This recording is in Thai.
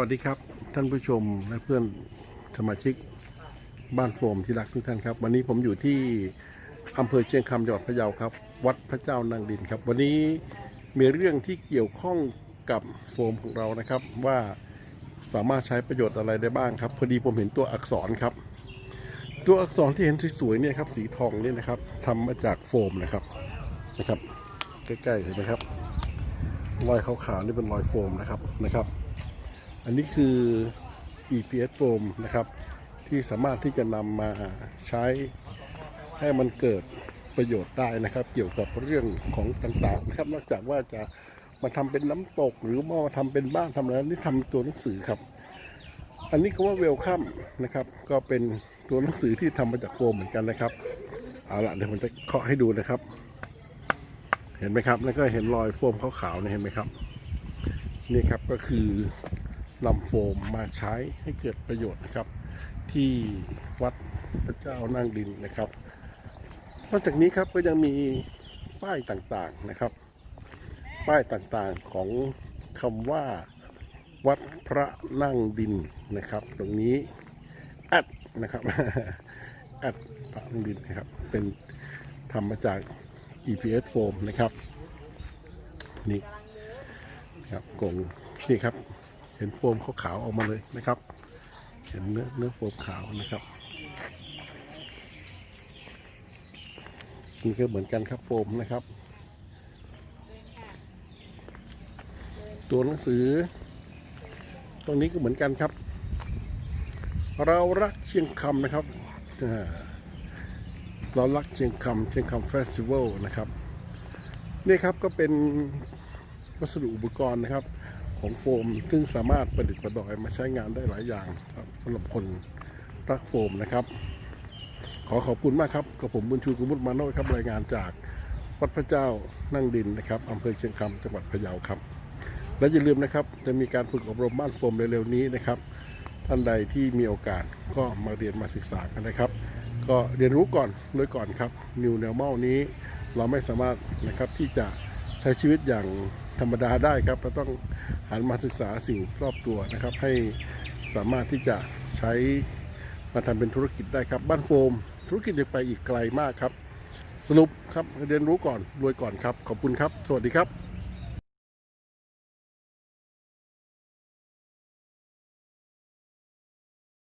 วัสดีครับท่านผู้ชมและเพื่อนสมาชิกบ้านโฟมที่รักทุกท่านครับ วันนี้ผมอยู่ที่อำเภอเชียงคำจังหวัดพะเยาครับ วัดพระเจ้านางดินครับ วันนี้มีเรื่องที่เกี่ยวข้องกับโฟมของเรานะครับ ว่าสามารถใช้ประโยชน์อะไรได้บ้างครับ พอดีผมเห็นตัวอักษรครับ ตัวอักษรที่เห็นสวยๆเนี่ยครับสีทองเนี่ยนะครับทำมาจากโฟมนะครับนะครับ ใกล้ๆเห็นไหมครับรอยขาวๆนี่เป็นรอยโฟมนะครับนะครับ อันนี้คือ EPS foam นะครับ ที่สามารถที่จะนำมาใช้ให้มันเกิดประโยชน์ได้นะครับ เกี่ยวกับเรื่องของต่างๆนะครับ นอกจากว่าจะมาทำเป็นน้ำตก หรือมาทำเป็นบ้านทำอะไรนี่ทำตัวหนังสือครับ อันนี้คำว่าเวลคัมนะครับ ก็เป็นตัวหนังสือที่ทำมาจากโฟมเหมือนกันนะครับ เอาละเดี๋ยวผมจะเคาะให้ดูนะครับ เห็นไหมครับ แล้วก็เห็นรอยโฟมขาวๆนี่เห็นไหมครับ นี่ครับก็คือ นำโฟมมาใช้ให้เกิดประโยชน์นะครับ ที่วัดพระเจ้านั่งดินนะครับนอกจากนี้ครับก็ยังมีป้ายต่างๆนะครับ ป้ายต่างๆของคำว่าวัดพระนั่งดินนะครับ ตรงนี้แอดนะครับแอดพระนั่งดินนะครับ เป็นทำมาจาก EPS โฟมนะครับ นี่ครับกงนี่ครับ เห็นโฟมขาวๆออกมาเลยนะครับ เห็นเนื้อเนื้อโฟมขาวนะครับนี่ก็เหมือนกันครับโฟมนะครับ ตัวหนังสือ ตรงนี้ก็เหมือนกันครับ เรารักเชียงคำนะครับเรารักเชียงคำเชียงคำเฟสติวัลนะครับ นี่ครับก็เป็นวัสดุอุปกรณ์นะครับ ของโฟม ซึ่งสามารถประดิษฐ์ประดอยมาใช้งานได้หลายอย่างครับสำหรับคนรักโฟมนะครับ ขอขอบคุณมากครับกับผมบุญชูกุมุตมาโนยครับรายงานจากวัดพระเจ้านั่งดินนะครับอำเภอเชียงคำจังหวัดพะเยาครับ และอย่าลืมนะครับจะมีการฝึกอบรมบ้านโฟมเร็วๆนี้นะครับ ท่านใดที่มีโอกาสก็มาเรียนมาศึกษากันนะครับ ก็เรียนรู้ก่อนโดยก่อนครับ New Normal นี้เราไม่สามารถนะครับที่จะ ช้ชีวิตอย่างธรรมดาได้ครับเราต้องหันมาศึกษาสิ่งรอบตัวนะครับ ให้สามารถที่จะใช้มาทำเป็นธุรกิจได้ครับ บ้านโฟม ธุรกิจจะไปอีกไกลมากครับ สรุปครับเรียนรู้ก่อนรวยก่อนครับ ขอบคุณครับ สวัสดีครับ